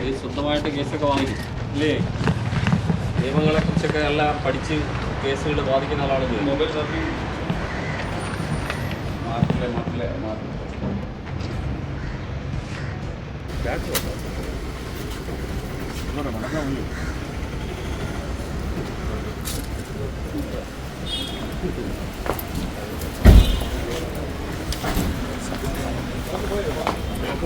ഈ സ്വന്തമായിട്ട് കേസൊക്കെ വാങ്ങിക്കും അല്ലേ നിയമങ്ങളെ കുറിച്ചൊക്കെ എല്ലാം പഠിച്ച് കേസുകൾ ബാധിക്കുന്ന ആളാണ് മൊബൈൽ സർഫിംഗ് മാർക്കിലെ മാർക്കിലെ മാർക്ക് ഈ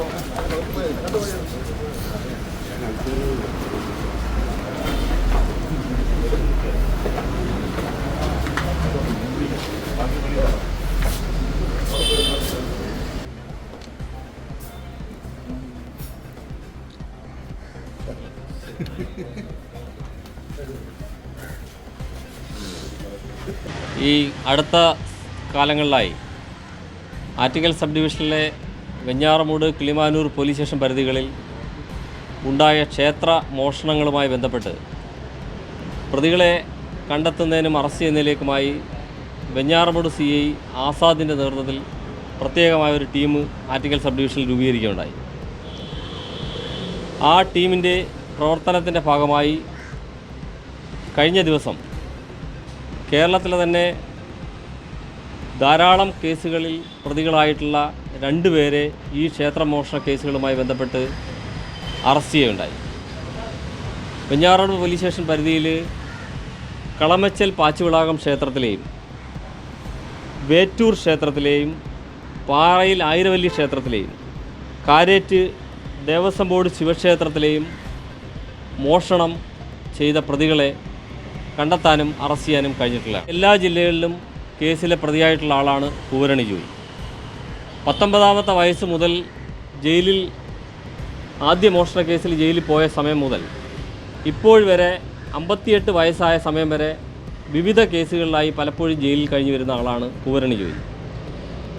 അടുത്ത കാലങ്ങളിലായി ആറ്റിക്കൽ സബ് ഡിവിഷനിലെ വെഞ്ഞാറമൂട് കിളിമാനൂർ പോലീസ് സ്റ്റേഷൻ പരിധികളിൽ ഉണ്ടായ ക്ഷേത്ര മോഷണങ്ങളുമായി ബന്ധപ്പെട്ട് പ്രതികളെ കണ്ടെത്തുന്നതിനും അറസ്റ്റ് ചെയ്യുന്നതിലേക്കുമായി വെഞ്ഞാറമൂട് സി ഐ ആസാദിന്റെ നേതൃത്വത്തിൽ പ്രത്യേകമായ ഒരു ടീം ആറ്റിക്കൽ സബ് ഡിവിഷനിൽ രൂപീകരിക്കുകയുണ്ടായി. ആ ടീമിന്റെ പ്രവർത്തനത്തിന്റെ ഭാഗമായി കഴിഞ്ഞ ദിവസം കേരളത്തിലെ തന്നെ ധാരാളം കേസുകളിൽ പ്രതികളായിട്ടുള്ള രണ്ടുപേരെ ഈ ക്ഷേത്രമോഷണ കേസുകളുമായി ബന്ധപ്പെട്ട് അറസ്റ്റ് ചെയ്യുകയുണ്ടായി. വെഞ്ഞാറോട് പോലീസ് സ്റ്റേഷൻ പരിധിയിൽ കളമച്ചൽ പാച്ചുവിളാകം ക്ഷേത്രത്തിലെയും വേറ്റൂർ ക്ഷേത്രത്തിലെയും പാറയിൽ ആയിരവല്ലി ക്ഷേത്രത്തിലെയും കാരേറ്റ് ദേവസ്വം ബോർഡ് ശിവക്ഷേത്രത്തിലെയും മോഷണം ചെയ്ത പ്രതികളെ കണ്ടെത്താനും അറസ്റ്റ് ചെയ്യാനും കഴിഞ്ഞിട്ടില്ല. എല്ലാ ജില്ലകളിലും കേസിലെ പ്രതിയായിട്ടുള്ള ആളാണ് പൂരണി ജോയി. പത്തൊമ്പതാമത്തെ വയസ്സ് മുതൽ ജയിലിൽ ആദ്യ മോഷണ കേസിൽ ജയിലിൽ പോയ സമയം മുതൽ ഇപ്പോൾ വരെ അമ്പത്തിയെട്ട് വയസ്സായ സമയം വരെ വിവിധ കേസുകളിലായി പലപ്പോഴും ജയിലിൽ കഴിഞ്ഞു വരുന്ന ആളാണ് കുവരണി ജോയി.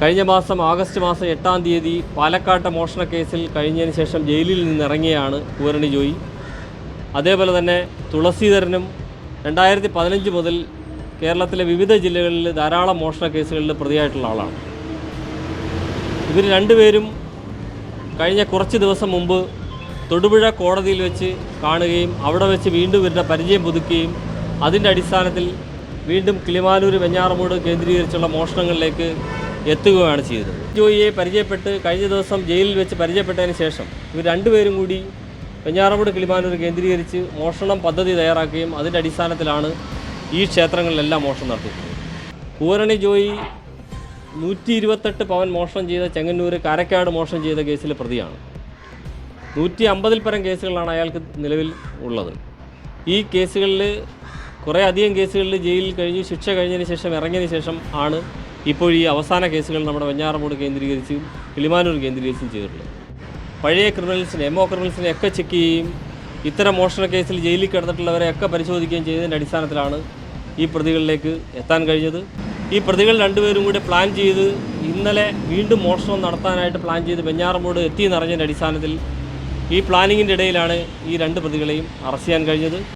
കഴിഞ്ഞ മാസം ആഗസ്റ്റ് മാസം എട്ടാം തീയതി പാലക്കാട്ടെ മോഷണ കേസിൽ കഴിഞ്ഞതിന് ശേഷം ജയിലിൽ നിന്നിറങ്ങിയാണ് കുവരണി ജോയി. അതേപോലെ തന്നെ തുളസീധരനും രണ്ടായിരത്തി പതിനഞ്ച് മുതൽ കേരളത്തിലെ വിവിധ ജില്ലകളിൽ ധാരാളം മോഷണ കേസുകളിൽ പ്രതിയായിട്ടുള്ള ആളാണ്. ഇവർ രണ്ടുപേരും കഴിഞ്ഞ കുറച്ച് ദിവസം മുമ്പ് തൊടുപുഴ കോടതിയിൽ വെച്ച് കാണുകയും അവിടെ വെച്ച് വീണ്ടും ഇവരുടെ പരിചയം പുതുക്കുകയും അതിന്റെ അടിസ്ഥാനത്തിൽ വീണ്ടും കിളിമാനൂർ വെഞ്ഞാറമൂട് കേന്ദ്രീകരിച്ചുള്ള മോഷണങ്ങളിലേക്ക് എത്തുകയാണ് ചെയ്തത്. ജോയിയെ പരിചയപ്പെട്ട് കഴിഞ്ഞ ദിവസം ജയിലിൽ വെച്ച് പരിചയപ്പെട്ടതിന് ശേഷം ഇവർ രണ്ടുപേരും കൂടി വെഞ്ഞാറമൂട് കിളിമാനൂർ കേന്ദ്രീകരിച്ച് മോഷണം പദ്ധതി തയ്യാറാക്കുകയും അതിന്റെ അടിസ്ഥാനത്തിലാണ് ഈ ക്ഷേത്രങ്ങളിലെല്ലാം മോഷണം നടത്തിയിട്ടുള്ളത്. പൂരണി ജോയി നൂറ്റി ഇരുപത്തെട്ട് പവൻ മോഷണം ചെയ്ത ചെങ്ങന്നൂർ കാരക്കാട് മോഷണം ചെയ്ത കേസിൽ പ്രതിയാണ്. നൂറ്റി അമ്പതിൽ പരം കേസുകളാണ് അയാൾക്ക് നിലവിൽ ഉള്ളത്. ഈ കേസുകളിൽ കുറേ അധികം കേസുകളിൽ ജയിലിൽ കഴിഞ്ഞ് ശിക്ഷ കഴിഞ്ഞതിന് ശേഷം ഇറങ്ങിയതിന് ശേഷം ആണ് ഇപ്പോൾ ഈ അവസാന കേസുകൾ നമ്മുടെ വെഞ്ഞാറമൂട് കേന്ദ്രീകരിച്ചും കിളിമാനൂർ കേന്ദ്രീകരിച്ചും ചെയ്തിട്ടുള്ളത്. പഴയ ക്രിമിനൽസിനെ എംഒ ക്രിമിനൽസിനെ ഒക്കെ ചെക്ക് ചെയ്യുകയും ഇത്തരം മോഷണ കേസിൽ ജയിലിൽ കിടന്നിട്ടുള്ളവരെ ഒക്കെ പരിശോധിക്കുകയും ചെയ്തതിന്റെ അടിസ്ഥാനത്തിലാണ് ഈ പ്രതികളിലേക്ക് എത്താൻ കഴിഞ്ഞത്. ഈ പ്രതികൾ രണ്ടുപേരും കൂടി പ്ലാൻ ചെയ്ത് ഇന്നലെ വീണ്ടും മോഷണം നടത്താനായിട്ട് പ്ലാൻ ചെയ്ത് വെഞ്ഞാറമൂട് എത്തിയെന്നറിഞ്ഞതിന്റെ അടിസ്ഥാനത്തിൽ ഈ പ്ലാനിങ്ങിന്റെ ഇടയിലാണ് ഈ രണ്ട് പ്രതികളെയും അറസ്റ്റ് ചെയ്യാൻ കഴിഞ്ഞത്.